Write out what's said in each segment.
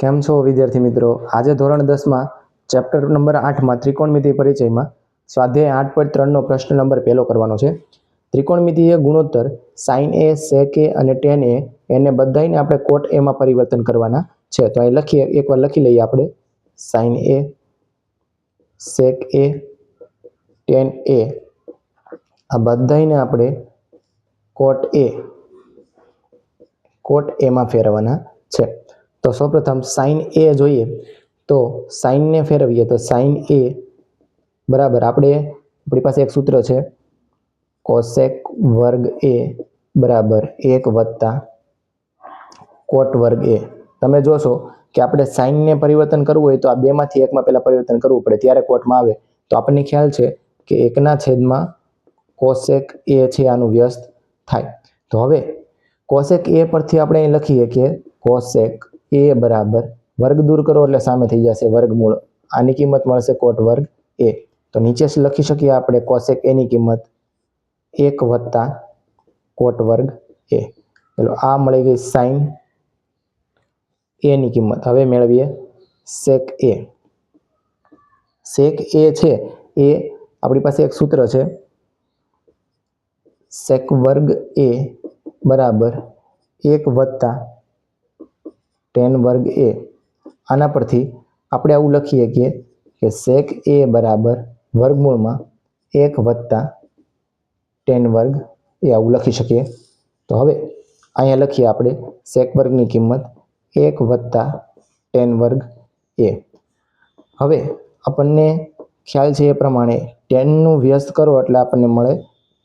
કેમ છો વિદ્યાર્થી મિત્રો? આજે ધોરણ દસમાં ચેપ્ટર નંબર આઠમાં ત્રિકોણમિતિ પરિચયમાં સ્વાધ્યાય આઠ પોઈન્ટ ત્રણનો પ્રશ્ન નંબર પહેલો કરવાનો છે. ત્રિકોણમિતિય ગુણોત્તર સાઇન એ સેક એ અને ટેન એ એને બધાને આપણે કોટ એમાં પરિવર્તન કરવાના છે. તો અહીં લખીએ, એકવાર લખી લઈએ આપણે. સાઇન એ સેક એ ટેન એ આ બધાને આપણે કોટ એ કોટ એમાં ફેરવવાના છે. તો સૌપ્રથમ સાઇન એ જોઈએ. તો સાઇનને ફેરવીએ તો સાઇન એ બરાબર આપણે, આપણી પાસે એક સૂત્ર છે. કોસેક વર્ગ એ બરાબર એક વત્તા કોટ વર્ગ એ તમે જોશો કે આપણે સાઇનને પરિવર્તન કરવું હોય તો આ બેમાંથી એકમાં પહેલાં પરિવર્તન કરવું પડે. ત્યારે કોટમાં આવે. તો આપણને ખ્યાલ છે કે એકના છેદમાં કોસેક એ છે આનું વ્યસ્ત થાય. તો હવે કોસેક એ પરથી આપણે લખીએ કે કોસેક એ બરાબર. વર્ગ દૂર કરો એટલે સામે થઈ જશે વર્ગમૂળ. આની કિંમત મળશે કોટ વર્ગ એ. તો નીચે લખી શકીએ આપણે કોસેક એની કિંમત એક વત્તા કોટ વર્ગ એ. ચલો, આ મળી ગઈ સાઈન એની કિંમત. હવે મેળવીએ સેક એ. સેક એ છે એ આપણી પાસે એક સૂત્ર છે. સેક વર્ગ એ બરાબર એક વત્તા ટેન વર્ગ એ. આના પરથી આપણે આવું લખીએ કે કે સેક એ બરાબર વર્ગમૂળમાં એક વત્તા ટેન વર્ગ એ આવું લખી શકીએ. તો હવે અહીંયા લખીએ આપણે સેક વર્ગની કિંમત એક વત્તા ટેન વર્ગ એ. હવે આપણને ખ્યાલ છે એ પ્રમાણે ટેનનું વ્યસ્ત કરો એટલે આપણને મળે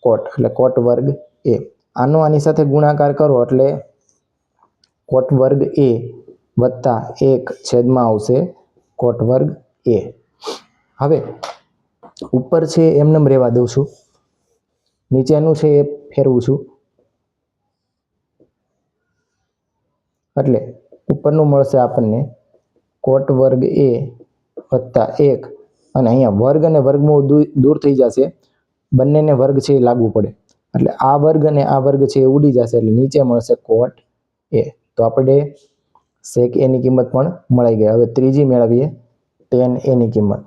કોટ, એટલે કોટ વર્ગ એ. આનો આની સાથે ગુણાકાર કરો એટલે કોટ વર્ગ એ વત્તા એક છેદમાં આવશે કોટ વર્ગ એ. હવે ઉપર છે એમનેમ રહેવા દઉં છું. નીચેનું છે એ ફેરવું છું. એટલે ઉપરનું મળશે આપણને કોટ વર્ગ એ વત્તા એક. અને અહીંયા વર્ગ અને વર્ગમૂળ દૂર થઈ જશે. બંનેને વર્ગ છે એ લાગવું પડે. એટલે આ વર્ગ અને આ વર્ગ છે એ ઉડી જશે એટલે નીચે મળશે કોટ એ. તો આપણે સેક એની કિંમત પણ મળી ગઈ. હવે ત્રીજી મેળવીએ ટેન એની કિંમત.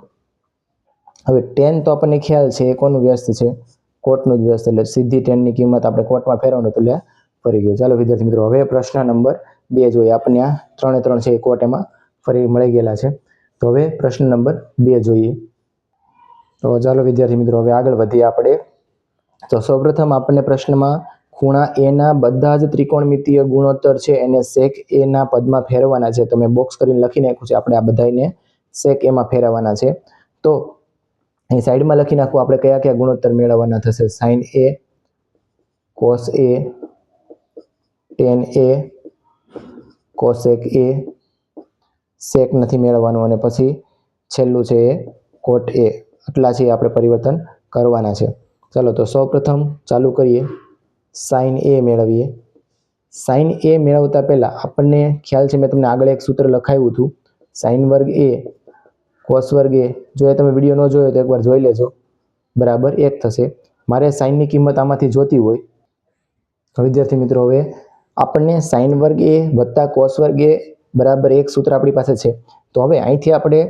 હવે ટેન તો આપણને ખ્યાલ છે, એ કોનું વ્યસ્ત છે? કોટનું જ વ્યસ્ત. એટલે સીધી ટેનની કિંમત આપણે કોટમાં ફેરવવાનું એટલે ફરી ગયું. ચાલો વિદ્યાર્થી મિત્રો, હવે પ્રશ્ન નંબર બે જોઈએ. આપણને આ ત્રણે ત્રણ છે, એ કોટ એમાં ફરી મળી ગયેલા છે. તો હવે પ્રશ્ન નંબર બે જોઈએ. તો ચાલો વિદ્યાર્થી મિત્રો, હવે આગળ વધીએ આપણે. તો સૌપ્રથમ આપણને પ્રશ્નમાં ખૂણા એના બધા જ ત્રિકોણમિતીય ગુણોત્તર છે એને સેક એના પદમાં ફેરવવાના છે. તો મેં બોક્સ કરીને લખી નાખ્યું છે. આપણે આ બધાને સેક એમાં ફેરવવાના છે. તો અહીં સાઈડમાં લખી નાખવું આપણે કયા કયા ગુણોત્તર મેળવવાના થશે? Sine A cos A tan A cosec A sec નથી મેળવવાનું. અને પછી છેલ્લું છે એ કોટ એ આટલા છે આપણે પરિવર્તન કરવાના છે. ચાલો, તો સૌપ્રથમ ચાલુ કરીએ. સાઇન એ મેળવીએ. સાઇન એ મેળવતા પહેલાં આપણને ખ્યાલ છે મેં તમને આગળ એક સૂત્ર લખાવ્યું હતું. સાઇન વર્ગ એ કોસ વર્ગ એ. જો એ તમે વીડિયો ન જોયો તો એકવાર જોઈ લેજો. બરાબર એક થશે. મારે સાઇનની કિંમત આમાંથી જોતી હોય. વિદ્યાર્થી મિત્રો હવે આપણને સાઇન વર્ગ એ વત્તા કોસ વર્ગ એ બરાબર એક સૂત્ર આપણી પાસે છે. તો હવે અહીંથી આપણે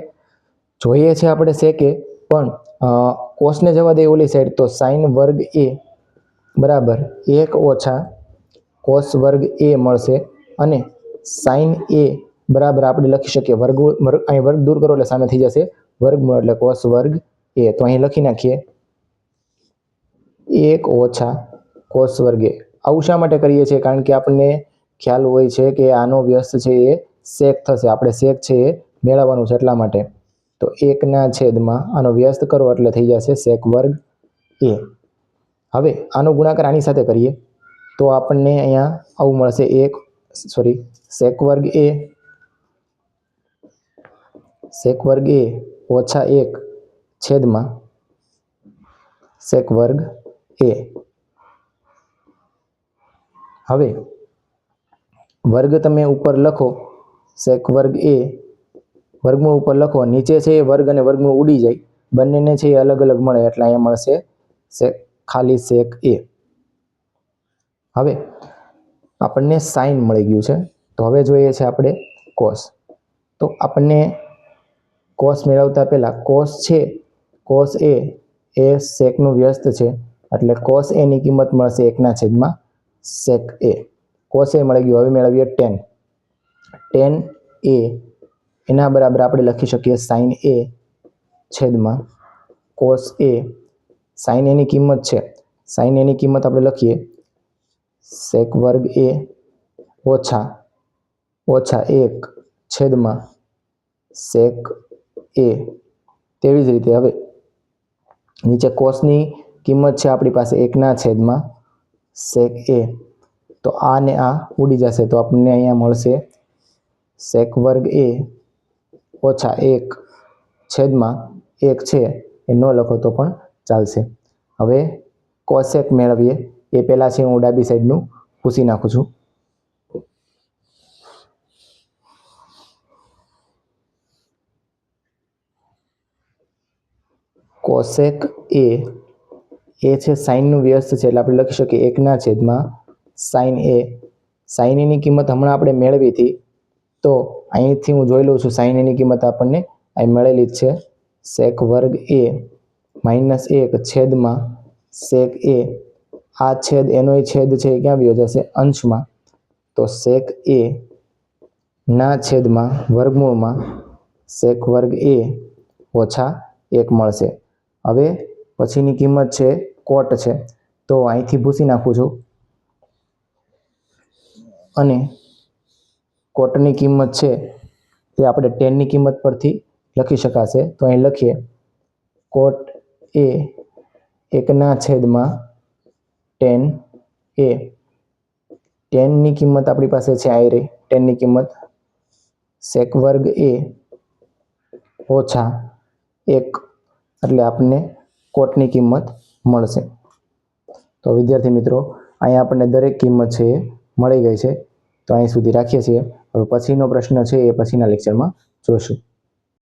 જોઈએ છે આપણે સેકે પણ અ, કોસને જવા દે ઓલી સાઈડ તો સાઇન વર્ગ એ બરાબર. એક ઓછા કોસ વર્ગ એ મળશે અને સાઇન એ બરાબર આપણે લખી શકીએ. વર્ગ અહીં વર્ગ દૂર કરો એટલે સામે થઈ જશે. વર્ગમૂળ એટલે કોસ વર્ગ એ. તો અહીં લખી નાખીએ. એક ઓછા કોસ વર્ગે આવું શા માટે કરીએ છીએ? કારણ કે આપણને ખ્યાલ હોય છે કે આનો વ્યસ્ત છે એ શેક થશે. આપણે શેક છે એ મેળવવાનું છે એટલા માટે. તો એકના છેદમાં આનો વ્યસ્ત કરો એટલે થઈ જશે શેક વર્ગ એ. હવે આનો ગુણાકાર આની સાથે કરીએ. તો આપણને અહીંયા આવું મળશે એક સોરી સેક વર્ગ એ સેક વર્ગ એ ઓછા એક છેદમાં સેક વર્ગ એ. હવે વર્ગ તમે ઉપર લખો સેક વર્ગ એ વર્ગમૂળ ઉપર લખો, નીચે છે એ વર્ગ અને વર્ગમૂળ ઉડી જાય. બંનેને છે એ અલગ અલગ મળે એટલે અહીંયા મળશે સેક ખાલી સેક એ હવે આપણને સાઇન મળી ગયું છે. તો હવે જોઈએ છે આપણે કોસ તો આપણને કોસ મેળવતા પહેલાં કોસ છે કોસ એ એ સેકનું વ્યસ્ત છે. એટલે કોસ એની કિંમત મળશે એકના છેદમાં સેક એ કોસ એ મળી ગયું. હવે મેળવીએ ટેન ટેન એ એના બરાબર આપણે લખી શકીએ સાઈન એ છેદમાં કોસ એ સાઈન એની કિંમત છે. સાઈન એની કિંમત આપણે લખીએ. સેક વર્ગ એ ઓછા ઓછા એક છેદમાં સેક એ તેવી જ રીતે હવે નીચે કોસની કિંમત છે આપણી પાસે એકના છેદમાં સેક એ તો આ ને આ ઉડી જશે. તો આપણને અહીંયા મળશે સેક વર્ગ એ ઓછા એક છેદમાં એક છે. એ ન લખો તો પણ ચાલશે. હવે કોસેક મેળવીએ. એ પહેલાં છે હું ડાબી સાઈડનું ભૂસી નાખું છું. કોસેક એ એ છે સાઇનનું વ્યસ્ત છે એટલે આપણે લખી શકીએ એકના છેદમાં સાઈન એ. સાઈન એની કિંમત હમણાં આપણે મેળવી હતી. તો અહીંથી હું જોઈ લઉં છું સાઇન એની કિંમત આપણને અહીં મળેલી જ છે. સેક વર્ગ એ માઇનસ એક છેદમાં સેક એ આ છેદ એનો છેદ છે એ ક્યાં વ્યો જશે? અંશમાં. તો સેક એ ના છેદમાં વર્ગમૂળમાં સેક વર્ગ એ ઓછા એક મળશે. હવે પછીની કિંમત છે કોટ છે. તો અહીંથી ભૂસી નાખું છું. અને કોટની કિંમત છે એ આપણે ટેનની કિંમત પરથી લખી શકાશે. તો અહીં લખીએ. કોટ એ એકના છેદમાં ટેન એ. ટેનની કિંમત આપણી પાસે છે આઈ રે. ટેનની કિંમત સેક વર્ગ એ ઓછા એક. એટલે આપણને કોટની કિંમત મળશે. તો વિદ્યાર્થી મિત્રો, અહીંયા આપણને દરેક કિંમત છે એ મળી ગઈ છે. તો અહીં સુધી રાખીએ છીએ. હવે પછીનો પ્રશ્ન છે એ પછીના લેક્ચરમાં જોઈશું